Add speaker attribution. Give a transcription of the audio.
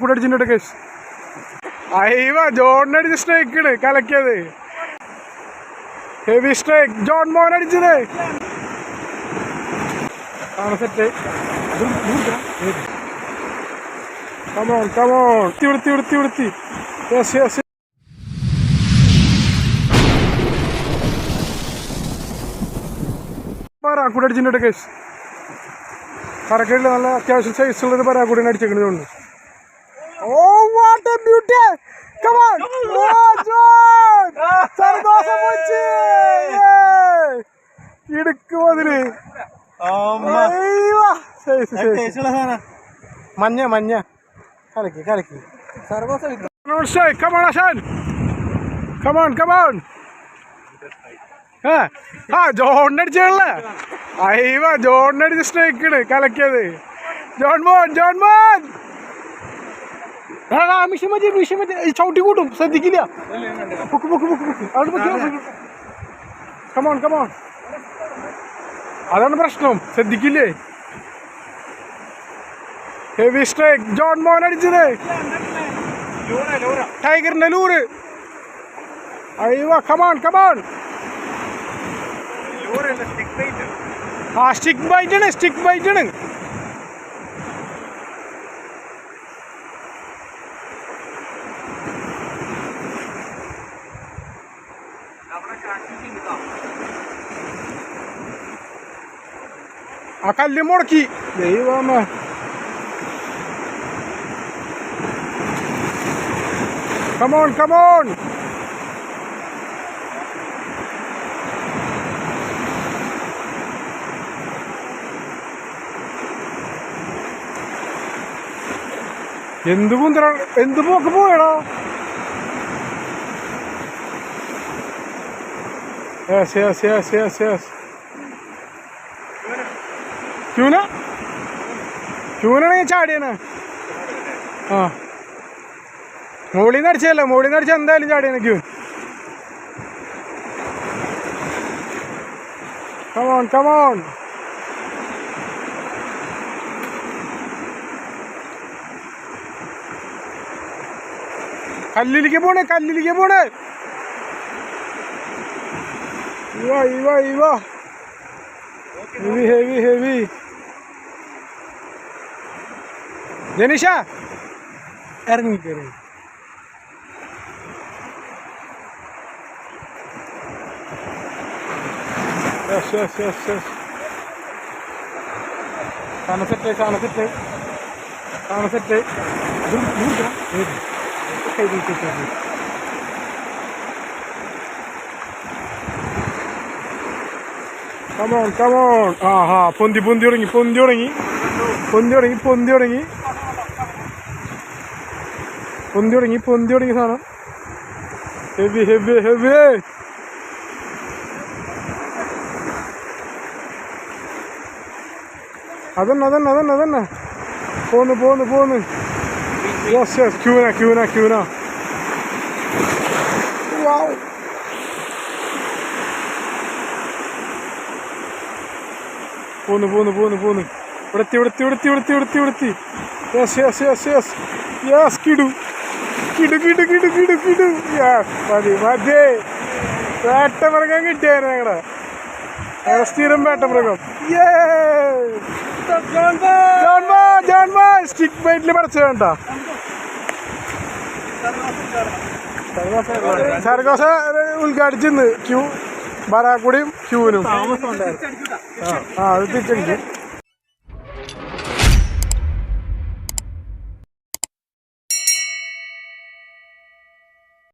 Speaker 1: കൂടെ അടിച്ചിട്ടുണ്ട് കേസ്. സ്ട്രൈക്കാണ് കലക്കിയത്. ഹെവി സ്ട്രൈക്ക് ജോൺ മോൻ അടിച്ചത്. കമോൺ കമോൺ വൃത്തി വൃത്തി വൃത്തി യെസ് യെസ് പരാക്കൂടി അടിച്ചിട്ടുണ്ട് കേസ്. കറക്കടില്ല നല്ല അത്യാവശ്യം സൈസുള്ളൊരു പരാക്കൂടിനെ അടിച്ചേക്കുന്നതുകൊണ്ട് എ ബ്യൂട്ടി കം ഓൺ ഓ ജോൺ സർദോസം പൊളിച്ച് ഇടുക്ക് അതിൽ അയ്യോ. മഞ്ഞ മഞ്ഞ. കലക്കി കലക്കി. Come on. Come on. Come on, come on. ഏ, ആ ജോണിനടിച്ചല്ലേ അയ്യവ ജോണിനടിച്ച് സ്ട്രൈക്കാണ് കലക്കിയത്. ജോൺ മോൻ ജോൺ മോൻ. എടാ, മിഷൻ മതി മിഷൻ മതി. ചവിട്ടി കൂട്ടും ശ്രദ്ധിക്കില്ല. പൊക്ക് പൊക്ക് പൊക്ക് പൊക്ക്. അവിടെ കമോൺ കമോൺ അതാണ് പ്രശ്നം. ശ്രദ്ധിക്കില്ലേ? ഹെവി സ്ട്രൈക്ക് ജോൺ മോൻ അടിച്ചത്. ടൈഗറിന്റെ ലൂറ് അയ്യോ കമോൺ കമോൺ ആ സ്റ്റിക്ക് ബൈറ്റ് ആണ് സ്റ്റിക്ക് ബൈറ്റ് ആണ്. ആ കല്ല് മുടക്കി ദൈവമേ കമോൺ കമോൺ എന്ത് പൂന്തറ എന്ത് പോക്ക് പോയടാ? Yes yes yes yes yes ക്യൂന ക്യൂനാണെങ്കിൽ ചാടിയാണ് ആ. മുകളിൽ നിന്ന് അടിച്ചതല്ല മുകളിൽ നിന്ന് അടിച്ചാൽ എന്തായാലും ചാടിയാണ് queen come on come on കല്ലിലേക്ക് പോണേ കല്ലിലേക്ക് പോണേ. ഇവാ ഇവാ ഇവാ ഹെവി ഹെവി ഹെവി ജനീഷ ഇറങ്ങി കയറി യെസ് യെസ് യെസ് യെസ് സാധനം സെറ്റ് സാധനം സെറ്റ് സാധനം set come on come on ആ ഹാ പൊന്തി പൊന്തി തുടങ്ങി പൊന്തി തുടങ്ങി പൊന്തി തുടങ്ങി പൊന്തി തുടങ്ങി പൊന്തി തുടങ്ങി പൊന്തി തുടങ്ങി സാധനം. ഹെവി ഹെവി ഹെവി അതന്നെ അതന്നെ അതന്നെ അതന്നെ. പോന്ന് പോന്ന് പോന്ന്. Yes yes ക്യൂന ക്യൂന ക്യൂന. വാവ് പോന്ന് പോന്ന് പോന്ന് പോന്ന്. ഇവിടെത്തി ഇവിടെത്തി ഇവിടെത്തി ഇവിടെത്തി ഇവിടെത്തി yes yes yes yes yes കിടു. കിടു കിടു കിടു കിടു കിടു. മതി മതി. വേട്ടമൃഗം കിട്ടിയായിരുന്നു ഞങ്ങളുടെ ഞങ്ങളുടെ സ്ഥിരം വേട്ടമൃഗം. സ്റ്റിക്ക് ബൈറ്റിൽ പടച്ചു വേണ്ട സർഗോസ ഉദ്ഘാടിച്ചിന്ന്. ക്യൂ ബറാക്കുടിയും ക്യൂവിനും. ആ അത് തിരിച്ചടിച്ചു